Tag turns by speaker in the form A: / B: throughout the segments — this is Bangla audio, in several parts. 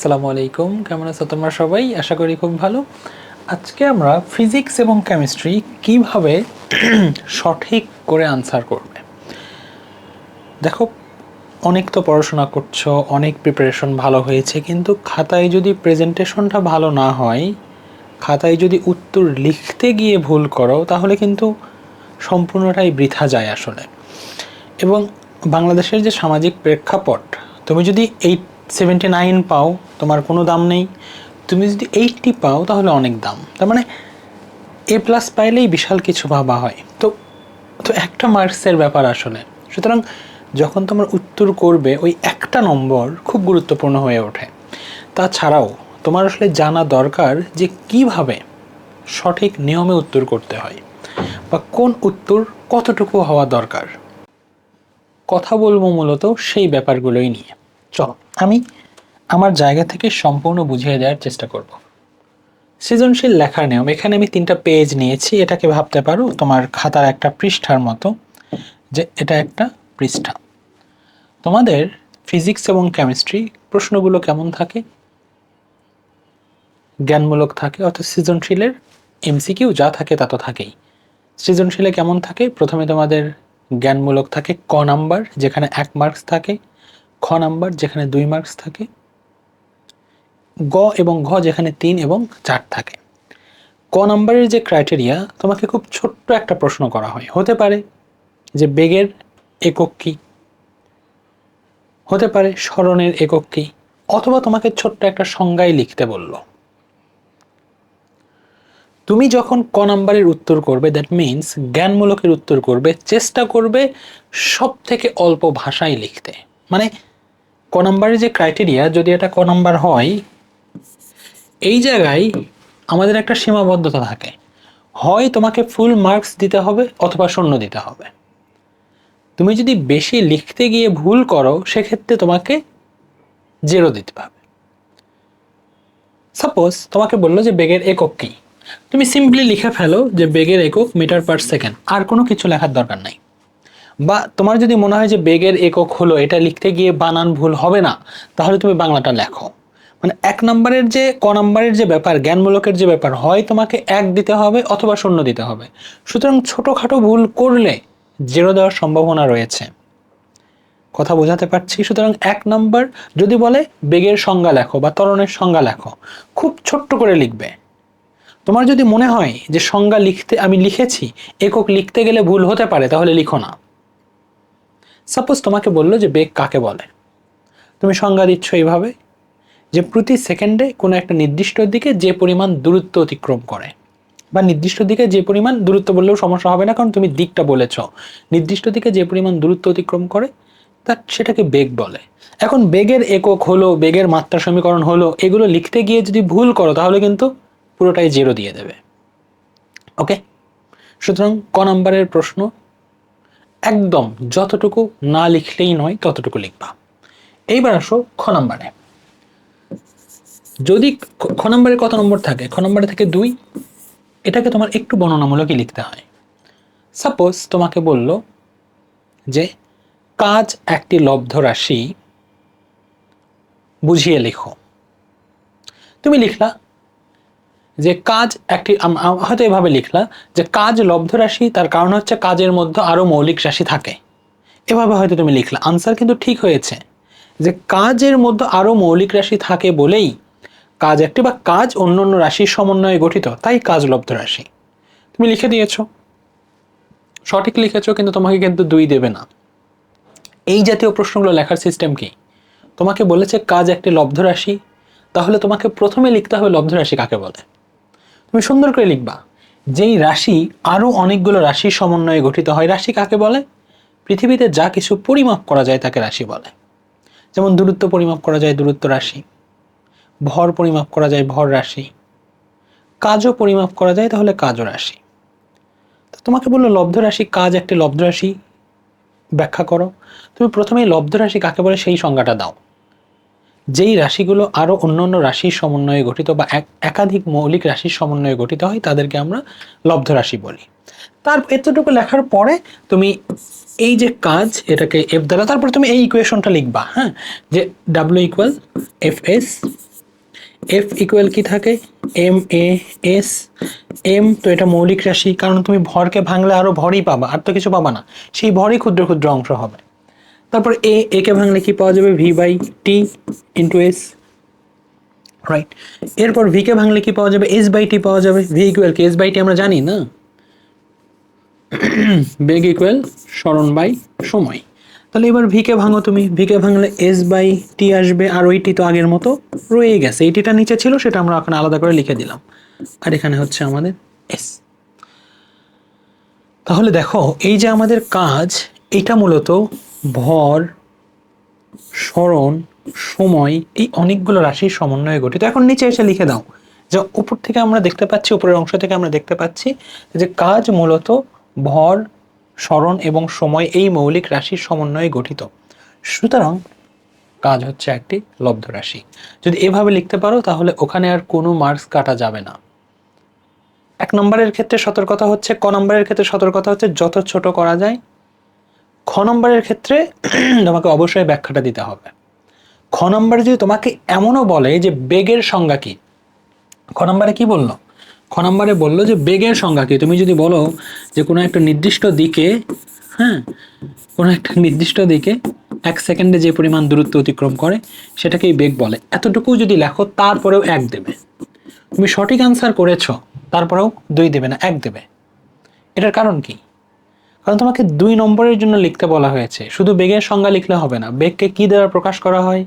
A: আসসালামু আলাইকুম, কেমন আছো তোমরা সবাই? আশা করি খুব ভালো। আজকে আমরা ফিজিক্স এবং কেমিস্ট্রি কীভাবে সঠিক করে আনসার করবে? দেখো, অনেক তো পড়াশোনা করছ, অনেক প্রিপারেশন ভালো হয়েছে, কিন্তু খাতায় যদি প্রেজেন্টেশনটা ভালো না হয়, খাতায় যদি উত্তর লিখতে গিয়ে ভুল করো, তাহলে কিন্তু সম্পূর্ণটাই বৃথা যায় আসলে। এবং বাংলাদেশের যে সামাজিক প্রেক্ষাপট, তুমি যদি এইট সেভেন্টি নাইন পাও, তোমার কোনো দাম নেই। তুমি যদি এইটটি পাও, তাহলে অনেক দাম। তার মানে এ প্লাস পাইলেই বিশাল কিছু ভাবা হয়। তো তো একটা মার্কসের ব্যাপার আসলে। সুতরাং, যখন তোমার উত্তর করবে, ওই একটা নম্বর খুব গুরুত্বপূর্ণ হয়ে ওঠে। তাছাড়াও, তোমার আসলে জানা দরকার যে কীভাবে সঠিক নিয়মে উত্তর করতে হয়, বা কোন উত্তর কতটুকু হওয়া দরকার। কথা বলব মূলত সেই ব্যাপারগুলোই নিয়ে। চলো, আমি আমার জায়গা থেকে সম্পূর্ণ বুঝিয়ে দেওয়ার চেষ্টা করব। সৃজনশীল লেখার নিয়ম, এখানে আমি তিনটা পেজ নিয়েছি, এটাকে ভাবতে পারো, তোমার খাতার একটা পৃষ্ঠার মতো, যে এটা একটা পৃষ্ঠা। তোমাদের ফিজিক্স এবং কেমিস্ট্রি প্রশ্নগুলো কেমন থাকে? জ্ঞানমূলক থাকে, অর্থাৎ সৃজনশীলের এমসিকিউ যা থাকে তা তো থাকেই। সৃজনশীলে কেমন থাকে? প্রথমে তোমাদের জ্ঞানমূলক থাকে ক নাম্বার, যেখানে এক মার্কস থাকে। খ নাম্বার যেখানে দুই মার্কস থাকে, গ এবং ঘ যেখানে তিন এবং চার থাকে। ক নাম্বারের যে ক্রাইটেরিয়া তোমাকে খুব ছোট্ট একটা প্রশ্ন করা হয়। হতে পারে যে বেগের একক কী? হতে পারে স্মরণের একক কী? অথবা তোমাকে ছোট্ট একটা সংজ্ঞায় লিখতে বলল। তুমি যখন ক নাম্বারের উত্তর করবে দ্যাট মিন্স জ্ঞানমূলকের উত্তর করবে, চেষ্টা করবে সব থেকে অল্প ভাষায় লিখতে। মানে ক নাম্বারের যে ক্রাইটেরিয়া যদি এটা ক নাম্বার হয়, এই জায়গায় আমাদের একটা সীমাবদ্ধতা থাকে। হয় তোমাকে ফুল মার্কস দিতে হবে অথবা শূন্য দিতে হবে। তুমি যদি বেশি লিখতে গিয়ে ভুল করো, সেক্ষেত্রে তোমাকে জেরো দিতে হবে। সাপোজ তোমাকে বলল যে বেগের একক কী? তুমি সিম্পলি লিখে ফেলো যে বেগের একক মিটার পার সেকেন্ড আর কোনো কিছু লেখার দরকার নাই। বা তোমার যদি মনে হয় যে বেগের একক হলো, এটা লিখতে গিয়ে বানান ভুল হবে না, তাহলে তুমি বাংলাটা লেখো। মানে এক নম্বরের যে, ক নম্বরের যে ব্যাপার, জ্ঞানমূলকের যে ব্যাপার, হয় তোমাকে এক দিতে হবে অথবা শূন্য দিতে হবে। সুতরাং ছোটোখাটো ভুল করলে জেরো দেওয়ার সম্ভাবনা রয়েছে। কথা বোঝাতে পারছি? সুতরাং এক নম্বর যদি বলে, বেগের সংজ্ঞা লেখো বা ত্বরণের সংজ্ঞা লেখো, খুব ছোট্ট করে লিখবে। তোমার যদি মনে হয় যে সংজ্ঞা লিখতে আমি লিখেছি, একক লিখতে গেলে ভুল হতে পারে, তাহলে লিখো না। সাপোজ তোমাকে বলল যে বেগ কাকে বলে? তুমি সংজ্ঞা দিচ্ছ এইভাবে যে প্রতি সেকেন্ডে কোনো একটা নির্দিষ্ট দিকে যে পরিমাণ দূরত্ব অতিক্রম করে। বা নির্দিষ্ট দিকে যে পরিমাণ দূরত্ব বললেও সমস্যা হবে না, কারণ তুমি দিকটা বলেছ। নির্দিষ্ট দিকে যে পরিমাণ দূরত্ব অতিক্রম করে, তা সেটাকে বেগ বলে। এখন বেগের একক হলো, বেগের মাত্রা সমীকরণ হলো, এগুলো লিখতে গিয়ে যদি ভুল করো, তাহলে কিন্তু পুরোটাই জিরো দিয়ে দেবে। ওকে সুতরাং ক নাম্বারের প্রশ্ন একদম যতটুকু না লিখলেই নয়, ততটুকু লিখবা। এইবার আসো খ নাম্বারে। যদি খ- নম্বরে কত নম্বর থাকে? খ নম্বরে থেকে দুই। এটাকে তোমার একটু বর্ণনামূলকই লিখতে হয়। সাপোজ তোমাকে বলল যে, কাজ একটি লব্ধ রাশি, বুঝিয়ে লেখো। তুমি লিখলা যে কাজ একটি হয়তো এভাবে লিখলা যে কাজ লব্ধ রাশি, তার কারণ হচ্ছে কাজের মধ্যে আরও মৌলিক রাশি থাকে। এভাবে হয়তো তুমি লিখলা। আনসার কিন্তু ঠিক হয়েছে। যে কাজের মধ্যে আরও মৌলিক রাশি থাকে বলেই কাজ একটি বা কাজ অন্য অন্য রাশির সমন্বয়ে গঠিত, তাই কাজ লব্ধ রাশি। তুমি লিখে দিয়েছ। সঠিক লিখেছো, কিন্তু তোমাকে কিন্তু দুই দেবে না। এই জাতীয় প্রশ্নগুলো লেখার সিস্টেম কি? তোমাকে বলেছে কাজ একটি লব্ধ রাশি, তাহলে তোমাকে প্রথমে লিখতে হবে লব্ধ রাশি কাকে বলে? তুমি সুন্দর করে লিখবা। যেই রাশি আরও অনেকগুলো রাশির সমন্বয়ে গঠিত হয়, রাশি কাকে বলে? পৃথিবীতে যা কিছু পরিমাপ করা যায় তাকে রাশি বলে। যেমন দূরত্ব পরিমাপ করা যায় দূরত্ব রাশি। ভর পরিমাপ করা যায় ভর রাশি। কাজও পরিমাপ করা যায়, তাহলে কাজও রাশি। তো তোমাকে বলল, লব্ধ রাশি কাজ একটি লব্ধ রাশি। ব্যাখ্যা করো। তুমি প্রথমেই লব্ধ রাশি কাকে বলে, সেই সংজ্ঞাটা দাও। যেই রাশিগুলো আরও অন্য অন্য রাশির সমন্বয়ে গঠিত বা এক- একাধিক মৌলিক রাশির সমন্বয়ে গঠিত হয়, তাদেরকে আমরা লব্ধ রাশি বলি। তার এতটুকু লেখার পরে তুমি এই যে কাজ, এটাকে এফ দ্বারা, তারপরে তুমি এই ইকুয়েশনটা লিখবা হ্যাঁ? যে W equal F S F equal কি থাকে? এম এ এস এম তো এটা মৌলিক রাশি, কারণ তুমি ভরকে ভাঙলে আরও ভরই পাবা, আর তো কিছু পাবা না। সেই ভরই ক্ষুদ্র ক্ষুদ্র অংশ হবে। তারপর এ একে ভাঙলে কি পাওয়া যাবে? V by T into S right এরপর ভিকে ভাঙলে কি পাওয়া যাবে? এস বাই টি পাওয়া যাবে। ভি ইকুয়াল কি? এস বাই টি আমরা জানি, না? বেগ ইকুয়াল স্মরণ বাই সময়। তাহলে এবার ভিকে ভাঙো তুমি। ভিকে ভাঙলে এস বাই টি আসবে, আর ওই টি তো আগের মতো রয়ে গেছে। এই টিটা নিচে ছিল, সেটা আমরা এখন আলাদা করে লিখে দিলাম। আর এখানে হচ্ছে আমাদের এস তাহলে দেখো, এই যে আমাদের কাজ, এটা মূলত ভর, স্মরণ, সময় এই অনেকগুলো রাশির সমন্বয়ে গঠিত। এখন নিচে এসে লিখে দাও যে উপর থেকে আমরা দেখতে পাচ্ছি, উপরের অংশ থেকে আমরা দেখতে পাচ্ছি যে কাজ মূলত ভর, স্মরণ এবং সময় এই মৌলিক রাশির সমন্বয়ে গঠিত। সুতরাং কাজ হচ্ছে একটি লব্ধ রাশি। যদি এভাবে লিখতে পারো, তাহলে ওখানে আর কোনো মার্কস কাটা যাবে না। এক নম্বরের ক্ষেত্রে সতর্কতা হচ্ছে, ক নম্বরের ক্ষেত্রে সতর্কতা হচ্ছে, যত ছোট করা যায় খ নম্বরের ক্ষেত্রে তোমাকে অবশ্যই ব্যাখ্যাটা দিতে হবে। খ নম্বরে যদি তোমাকে এমনও বলে যে বেগের সংজ্ঞা কি? খ নম্বরে কি বলল? খ নম্বরে বলল যে বেগের সংজ্ঞা কি? তুমি যদি বলো যে কোনো একটা নির্দিষ্ট দিকে হ্যাঁ কোনো একটা নির্দিষ্ট দিকে এক সেকেন্ডে যে পরিমাণ দূরত্ব অতিক্রম করে, সেটাকেই বেগ বলে। এতটুকু যদি লেখো, তারপরেও এক দেবে। তুমি সঠিক আনসার করেছ, তারপরেও দুই দেবে না, এক দেবে। এটার কারণ কি? কারণ তোমাকে দুই নম্বরের জন্য লিখতে বলা হয়েছে। শুধু বেগের সংজ্ঞা লিখলে হবে না। বেগকে কি দ্বারা প্রকাশ করা হয়?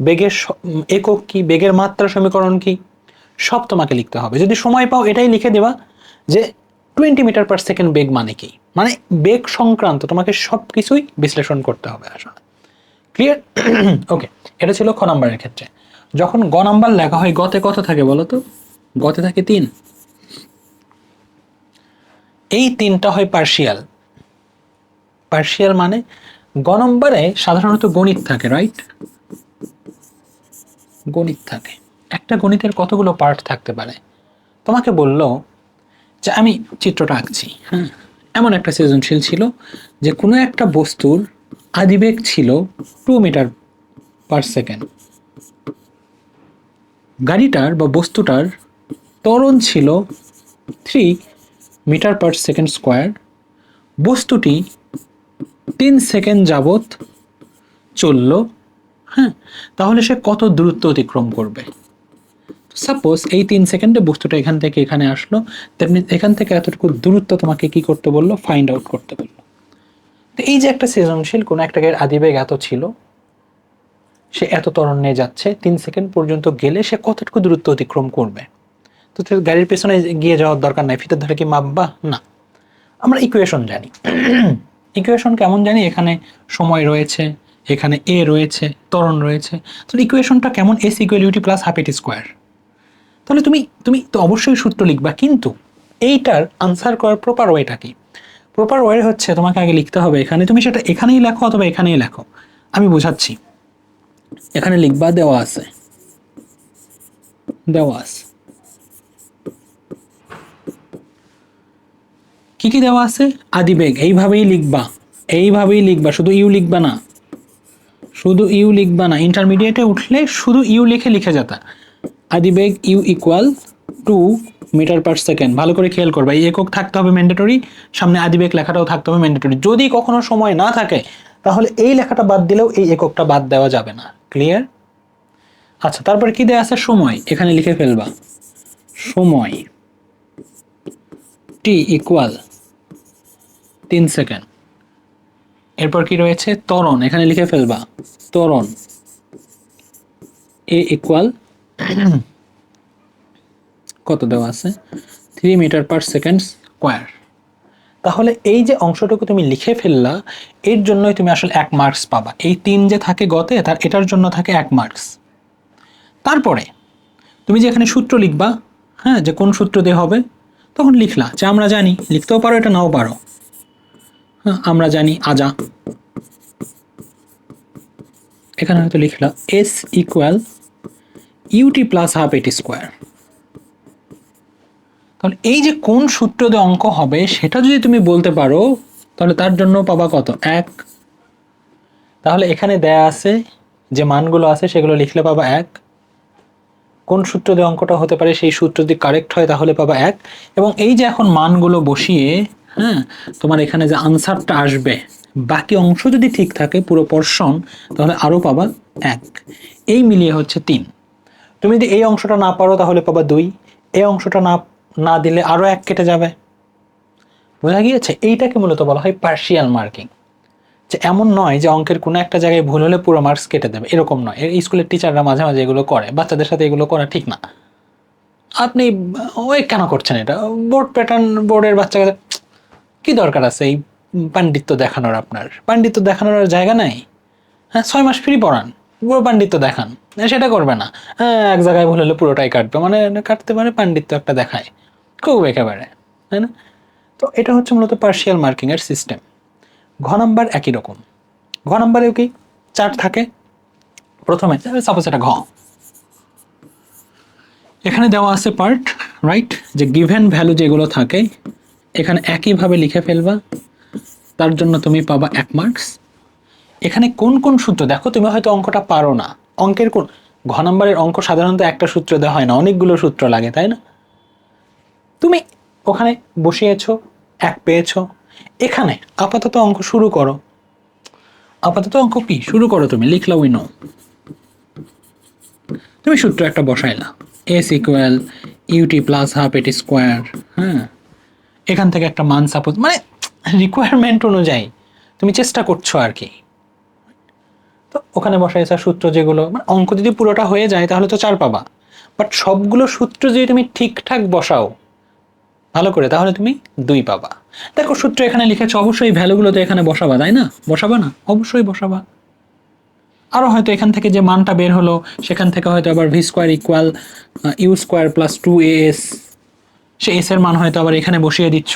A: বেগের একক কি? বেগের মাত্রা সমীকরণ কি? সব তোমাকে লিখতে হবে। যদি সময় পাও, এটাই লিখে দেবা যে টোয়েন্টি মিটার পার সেকেন্ড বেগ মানে কি? মানে বেগ সংক্রান্ত, তোমাকে সব কিছুই বিশ্লেষণ করতে হবে আসলে। ক্লিয়ার ওকে এটা ছিল খ নাম্বারের ক্ষেত্রে। যখন গ নাম্বার লেখা হয়, গতে কত থাকে বলো তো? গতে থাকে তিন। এই তিনটা হয় পার্শিয়াল পার্শিয়াল মানে গ নম্বরে সাধারণত গণিত থাকে রাইট গণিত থাকে। একটা গণিতের কতগুলো পার্ট থাকতে পারে? তোমাকে বলল যে আমি চিত্রটা আঁকছি হ্যাঁ এমন একটা সৃজনশীল ছিল যে কোনো একটা বস্তুর আদিবেগ ছিল টু মিটার পার সেকেন্ড গাড়িটার বা বস্তুটার ত্বরণ ছিল three metre per second square বস্তুটি তিন সেকেন্ড যাবত চলল হ্যাঁ? তাহলে সে কত দূরত্ব অতিক্রম করবে? সাপোজ এই তিন সেকেন্ডে বস্তুটা এখান থেকে এখানে আসলো তেমনি এখান থেকে এতটুকু দূরত্ব তোমাকে কি করতে বলল? ফাইন্ড আউট করতে বলল। তো এই যে একটা সৃজনশীল, কোনো একটা গাড়ির আদিবেগ এত ছিল, সে এত ত্বরণ নিয়ে যাচ্ছে, তিন সেকেন্ড পর্যন্ত গেলে সে কতটুকু দূরত্ব অতিক্রম করবে? তো গাড়ির পেছনে গিয়ে যাওয়ার দরকার নাই। ফিতের ধরে কি মাপবা না। আমরা ইকুয়েশন জানি। ইকুয়েশন কেমন জানি এখানে সময় রয়েছে, এখানে এ রয়েছে, ত্বরণ রয়েছে। তো ইকুয়েশনটা কেমন? S equality plus half A T square তাহলে তুমি তুমি তো অবশ্যই সূত্র লিখবা, কিন্তু এইটার আনসার করার প্রপার ওয়েটা কি? প্রপার ওয়ে হচ্ছে তোমাকে আগে লিখতে হবে এখানে। তুমি সেটা এখানেই লেখো অথবা এখানেই লেখো। আমি বোঝাচ্ছি। এখানে লিখবা দেওয়া আছে। দেওয়া আছে। কি কি দেওয়া আছে? আদিবেগ এইভাবেই লিখবা এইভাবেই লিখবা, শুধু ইউ লিখবা না। শুধু ইউ লিখবা না ইন্টারমিডিয়েটে উঠলে শুধু ইউ লিখে লিখে যেতা। আদিবেগ U equal two metre per second ভালো করে খেয়াল করবা, এই একক থাকতে হবে ম্যান্ডেটরি সামনে আদিবেগ লেখাটাও থাকতে হবে ম্যান্ডেটরি যদি কখনো সময় না থাকে, তাহলে এই লেখাটা বাদ দিলেও এই এককটা বাদ দেওয়া যাবে না। ক্লিয়ার আচ্ছা তারপরে কি দেওয়া আছে? সময়। এখানে লিখে ফেলবা। সময় টি ইকুয়াল তিন সেকেন্ড। এরপর কি রয়েছে? ত্বরণ, এখানে লিখে ফেলবা। ত্বরণ। এ ইকুয়াল কত দেওয়া আছে? Three metre per second square তাহলে এই যে অংশটুকু তুমি লিখে ফেললা, এর জন্যই তুমি আসলে এক মার্কস পাবা। এই তিন যে থাকে গতে, তার এটার জন্য থাকে এক মার্কস তারপরে তুমি যে এখানে সূত্র লিখবা হ্যাঁ যে কোন সূত্র দিয়ে হবে, তখন লিখলা, যে আমরা জানি, লিখতেও পারো এটা নাও পারো। আমরা জানি আজা। এখানে হয়তো লিখলা S equal U T plus half A T square তাহলে এই যে কোন সূত্র দিয়ে অঙ্ক হবে সেটা যদি তুমি বলতে পারো, তাহলে তার জন্য পাবা কত? এক। তাহলে এখানে দেয়া আছে যে মানগুলো আছে সেগুলো লিখলে পাবা এক। কোন সূত্র দিয়ে অঙ্কটা হতে পারে সেই সূত্র যদি কারেক্ট হয় তাহলে পাবা এক। এবং এই যে এখন মানগুলো বসিয়ে হ্যাঁ? তোমার এখানে যে আনসারটা আসবে, বাকি অংশ যদি ঠিক থাকে, পুরো পর্ষণ তাহলে আরও পাবা এক। এই মিলিয়ে হচ্ছে তিন। তুমি যদি এই অংশটা না পারো, তাহলে পাবা দুই। এই অংশটা না না দিলে আরও এক কেটে যাবে। বোঝা গিয়েছে? এইটাকে মূলত বলা হয় পার্শিয়াল মার্কিং যে এমন নয় যে অঙ্কের কোনো একটা জায়গায় ভুল হলে পুরো মার্কস কেটে দেবে। এরকম নয়। এই স্কুলের টিচাররা মাঝে মাঝে এগুলো করে। বাচ্চাদের সাথে এগুলো করা ঠিক না। আপনি, ওই কেন করছেন এটা? বোর্ড প্যাটার্ন বোর্ডের বাচ্চাকে কি দরকার আছে এই পাণ্ডিত্য দেখানোর আপনার? পাণ্ডিত্য দেখানোর জায়গা নাই? হ্যাঁ ছয় মাস ফ্রি পড়ান, পুরো পাণ্ডিত্য দেখান। সেটা করবে না। হ্যাঁ এক জায়গায় ভুল হলে পুরোটাই কাটবে। মানে কাটতে পারে, পাণ্ডিত্য একটা দেখায়। খুব একেবারে, তাই না? তো এটা হচ্ছে মূলত পার্শিয়াল মার্কিংয়ের সিস্টেম ঘ নাম্বার একই রকম। ঘ নাম্বারেও কি চার থাকে? প্রথমে সাপোজ এটা ঘ। এখানে দেওয়া আছে পার্ট রাইট যে গিভেন ভ্যালু যেগুলো থাকে এখানে একইভাবে লিখে ফেলবা। তার জন্য তুমি পাবা এক মার্কস এখানে কোন কোন সূত্র? দেখো, তুমি হয়তো অঙ্কটা পারো না। অঙ্কের কোন? ঘ নম্বরের অঙ্ক সাধারণত একটা সূত্র দেওয়া হয় না, অনেকগুলো সূত্র লাগে, তাই না? তুমি ওখানে বসিয়েছো, এক পেয়েছ। এখানে আপাতত অঙ্ক শুরু করো। আপাতত অঙ্ক কি? শুরু করো তুমি লিখলা উই নো তুমি সূত্র একটা বসাইলা। S equal U T plus half A T square হ্যাঁ? এখান থেকে একটা মান সাপোজ মানে রিকোয়ারমেন্ট অনুযায়ী তুমি চেষ্টা করছ আর কি। তো ওখানে বসাইছা সূত্র যেগুলো মানে অঙ্ক যদি পুরোটা হয়ে যায় তাহলে তো চার পাবা। বাট সবগুলো সূত্র যদি তুমি ঠিকঠাক বসাও, ভালো করে, তাহলে তুমি দুই পাবা। দেখো সূত্র এখানে লিখেছো, অবশ্যই ভ্যালুগুলো তো এখানে বসাবা, তাই না? বসাবা না? অবশ্যই বসাবা। আরও হয়তো এখান থেকে যে মানটা বের হলো, সেখান থেকে হয়তো আবার V square equal U square plus two A S say S এর মান হয়তো আবার এখানে বসিয়ে দিচ্ছ।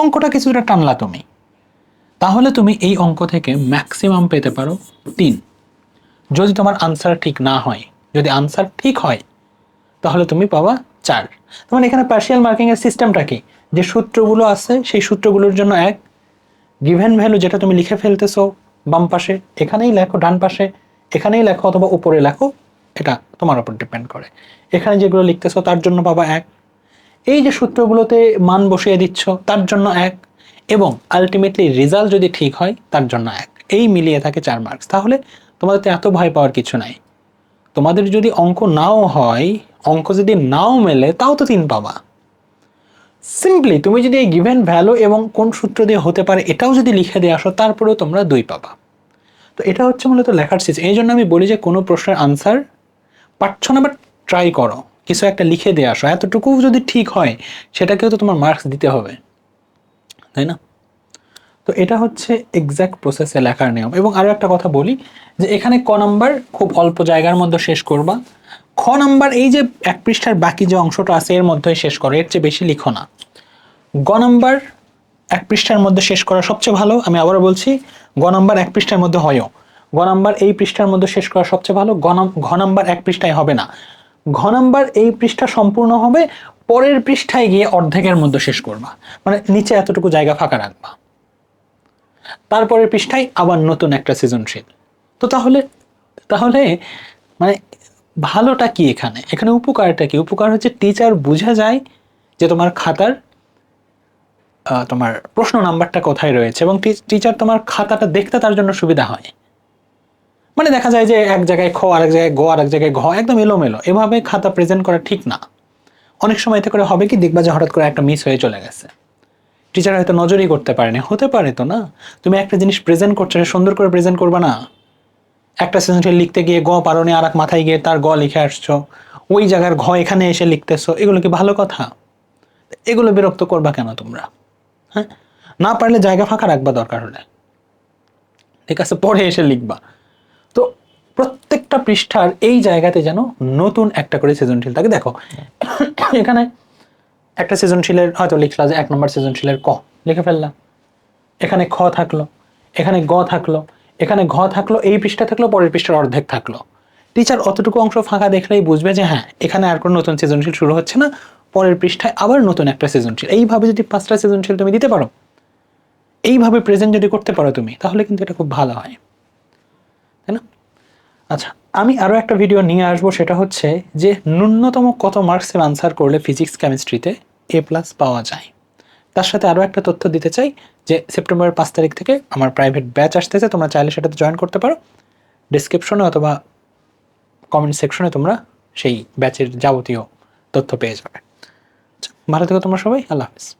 A: অঙ্কটা কিছুটা টানলা তুমি। তাহলে তুমি এই অঙ্ক থেকে ম্যাক্সিমাম পেতে পারো তিন। যদি তোমার আনসার ঠিক না হয়, যদি আনসার ঠিক হয়, তাহলে তুমি পাবা চার। তোমার এখানে পার্শিয়াল মার্কিং এর সিস্টেমটা কি? যে সূত্রগুলো আছে, সেই সূত্রগুলোর জন্য এক। গিভেন ভ্যালু যেটা তুমি লিখে ফেলতেছো বাম পাশে, এখানেই লেখো ডান পাশে, এখানেই লেখো অথবা উপরে লেখো, এটা তোমার উপর ডিপেন্ড করে। এখানে যেগুলো লিখতেছো তার জন্য পাবা এক। এই যে সূত্রগুলোতে মান বসিয়ে দিচ্ছ, তার জন্য এক, এবং আলটিমেটলি রেজাল্ট যদি ঠিক হয়, তার জন্য এক। এই মিলিয়ে থাকে চার মার্কস তাহলে তোমাদের তো এত ভয় পাওয়ার কিছু নাই। তোমাদের যদি অঙ্ক নাও হয়, অঙ্ক যদি নাও মেলে, তাও তো তিন পাবা। সিম্পলি তুমি যদি এই গিভেন ভ্যালু এবং কোন সূত্র দিয়ে হতে পারে, এটাও যদি লিখে দিয়ে আসো, তারপরেও তোমরা দুই পাবা। তো এটা হচ্ছে মূলত লেখার সিস্টেম এই জন্য আমি বলি যে কোনো প্রশ্নের আনসার পারছ না বাট ট্রাই করো। কিছু একটা লিখে দিয়ে আসো। এতটুকু যদি ঠিক হয়, সেটাকেও তো তোমার মার্কস দিতে হবে। তাই না? তো এটা হচ্ছে এক্স্যাক্ট প্রসেসে লেখার নিয়ম। এবং আরও একটা কথা বলি, যে এখানে ক নাম্বার খুব অল্প জায়গার মধ্যে শেষ করবা। খ নাম্বার এই যে এক পৃষ্ঠার বাকি যে অংশটা আছে, এর মধ্যেই শেষ করো, এর চেয়ে বেশি লিখো না। গ নাম্বার এক পৃষ্ঠার মধ্যে শেষ করা সবচেয়ে ভালো, আমি আবারও বলছি, গ নাম্বার এক পৃষ্ঠার মধ্যে হয়ও গ নাম্বার এই পৃষ্ঠার মধ্যে শেষ করা সবচেয়ে ভালো গ নাম্বার এক পৃষ্ঠায় হবে না। ঘ নাম্বার এই পৃষ্ঠা সম্পূর্ণ হবে, পরের পৃষ্ঠায় গিয়ে অর্ধেকের মধ্যে শেষ করবা। মানে নিচে এতটুকু জায়গা ফাঁকা রাখবা। তারপরের পৃষ্ঠায় আবার নতুন একটা সৃজনশীল। তো তাহলে তাহলে মানে ভালোটা কি এখানে? এখানে উপকারটা কি? উপকার হচ্ছে টিচার বোঝা যায় যে তোমার খাতার তোমার প্রশ্ন নাম্বারটা কোথায় রয়েছে এবং টিচার তোমার খাতাটা দেখতে তার জন্য সুবিধা হয়। মানে দেখা যায় যে এক জায়গায় খ, আরেক জায়গায় গ, আরেক জায়গায় ঘ, একদম এলোমেলো। এভাবে খাতা প্রেজেন্ট করা ঠিক না। অনেক সময় এতে করে হবে কি, দেখবা যে হঠাৎ করে একটা মিস হয়ে চলে গেছে। টিচার হয়তো নজরই করতে পারেনি। হতে পারে তো না? তুমি একটা জিনিস প্রেজেন্ট করছ সুন্দর করে প্রেজেন্ট করবা না? একটা সৃজনশীল লিখতে গিয়ে গ পারোনি, আর এক মাথায় গিয়ে তার গ লিখে আসছো। ওই জায়গার ঘ এখানে এসে লিখতেছো, এগুলো কি ভালো কথা? এগুলো বিরক্ত করবা কেন তোমরা? হ্যাঁ? না পারলে জায়গা ফাঁকা রাখবা দরকার হলে। ঠিক আছে, পরে এসে লিখবা। তো প্রত্যেকটা পৃষ্ঠার এই জায়গাতে যেন নতুন একটা করে সৃজনশীল থাকে দেখো। এখানে একটা সৃজনশীলের, হয়তো লিখলা যে এক নম্বর সৃজনশীলের ক, লিখে ফেললাম এখানে খ থাকল, এখানে গ থাকল, এখানে ঘ থাকল, এই পৃষ্ঠা থাকল, পরের পৃষ্ঠার অর্ধেক থাকল। টিচার অতটুকু অংশ ফাঁকা দেখলেই বুঝবে যে হ্যাঁ এখানে আর কোনো নতুন সৃজনশীল শুরু হচ্ছে না, পরের পৃষ্ঠায় আবার নতুন একটা সৃজনশীল। এইভাবে যদি পাঁচটা সৃজনশীল তুমি দিতে পারো, এইভাবে প্রেজেন্ট যদি করতে পারো তুমি, তাহলে কিন্তু এটা খুব ভালো হয়। তাই না? আচ্ছা আমি আরও একটা ভিডিও নিয়ে আসব সেটা হচ্ছে যে ন্যূনতম কত মার্কসের আনসার করলে ফিজিক্স কেমিস্ট্রিতে এ প্লাস পাওয়া যায়? তার সাথে আরও একটা তথ্য দিতে চাই যে সেপ্টেম্বরের পাঁচ তারিখ থেকে আমার প্রাইভেট ব্যাচ আসতেছে তোমরা চাইলে সেটাতে জয়েন করতে পারো। ডিসক্রিপশনে অথবা কমেন্ট সেকশনে তোমরা সেই ব্যাচের যাবতীয় তথ্য পেয়ে যাবে। আচ্ছা, ভালো থেকো তোমরা সবাই আল্লাহ হাফিজ।